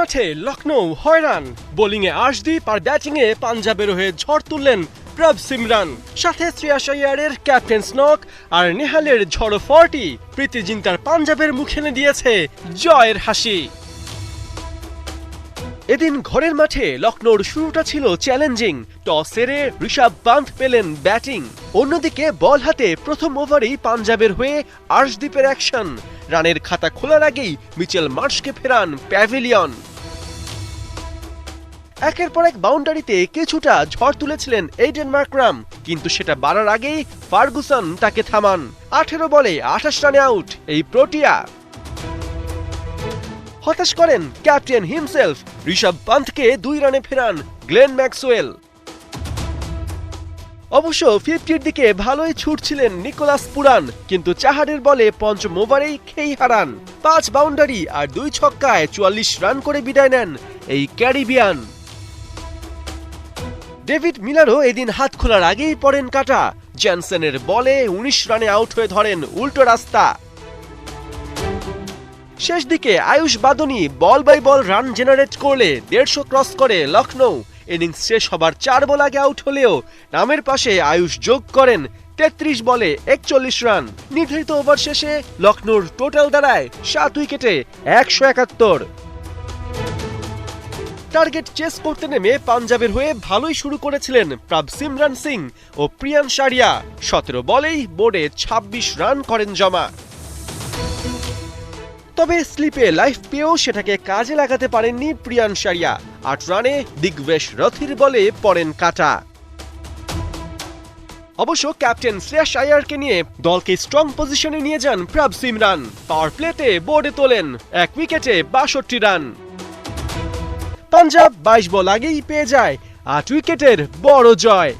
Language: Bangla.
মাঠে লখনৌ হয়রান। বোলিংয়ে আশদীপ আর ব্যাটিংয়ে পাঞ্জাবের হয়ে ঝড় তুললেন প্রভ সিমরান। সাথে শ্রেয়াস আইয়ারের ক্যাপ্টেন স্নক আর নেহালের ঝড়ো ফর্টি প্রীতি জিন্তার পাঞ্জাবের মুখে এনে দিয়েছে জয়ের হাসি। এদিন ঘরের মাঠে লখনৌর শুরুটা ছিল চ্যালেঞ্জিং। টস সেরে ঋষভ পান্থ পেলেন ব্যাটিং। অন্যদিকে বল হাতে প্রথম ওভারেই পাঞ্জাবের হয়ে আর্শদীপের অ্যাকশন। রানের খাতা খোলার আগেই মিচেল মার্শকে ফেরান প্যাভিলিয়ন। একের পর এক বাউন্ডারিতে কিছুটা ঝড় তুলেছিলেন এইডেন মার্করাম কিন্তু সেটা বাড়ার আগেই ফার্গুসন তাকে থামান। আঠেরো বলে আঠাশ রানে আউট, এই প্রোটিয়া। হতাশ করেন ক্যাপ্টেন হিমসেলফ, ঋষভ পান্থকে দুই রানে ফেরান গ্লেন ম্যাক্সওয়েল। অবশ্য ফিফটির দিকে ভালোই ছুটছিলেন নিকোলাস পুরান, কিন্তু চাহারের বলে পঞ্চম ওভারেই খেই হারান। পাঁচ বাউন্ডারি আর দুই ছক্কায় চুয়াল্লিশ রান করে বিদায় নেন এই ক্যারিবিয়ান। ডেভিড মিলারও এদিন হাত খোলার আগেই পড়েন কাটা। জ্যানসেনের বলে উনিশ রানে আউট হয়ে ধরেন উল্টো রাস্তা। শেষ দিকে Ayush Badoni ball by ball run generate করলে দেড়শো ক্রস করে লখনৌ ইনিংস শেষ হবার চার বল আগে আউট হলেও নামের পাশে আয়ুষ যোগ করেন তেত্রিশ বলে একচল্লিশ রান। নির্ধারিত ওভার শেষে লখনৌর টোটাল দাঁড়ায় সাত উইকেটে একশো একাত্তর। টার্গেট চেস করতে নেমে পাঞ্জাবের হয়ে ভালোই শুরু করেছিলেন প্রাব সিমরান সিং ও প্রিয়ান সারিয়া সতেরো বলেই বোর্ডে ২৬ রান করেন জমা। তবে স্লিপে লাইফ পেয়েও সেটাকে কাজে লাগাতে পারেননি প্রিয়ান সারিয়া আট রানে দিগ্বেশ রথির বলে পড়েন কাটা। অবশ্য ক্যাপ্টেন শ্রেয়াস আয়ারকে নিয়ে দলকে স্ট্রং পজিশনে নিয়ে যান প্রাব সিমরান। পাওয়ার প্লেতে বোর্ডে তোলেন এক উইকেটে বাষট্টি রান। পাঞ্জাব বাইশ বল আগেই পেয়ে যায়। আট উইকেটের বড় জয়।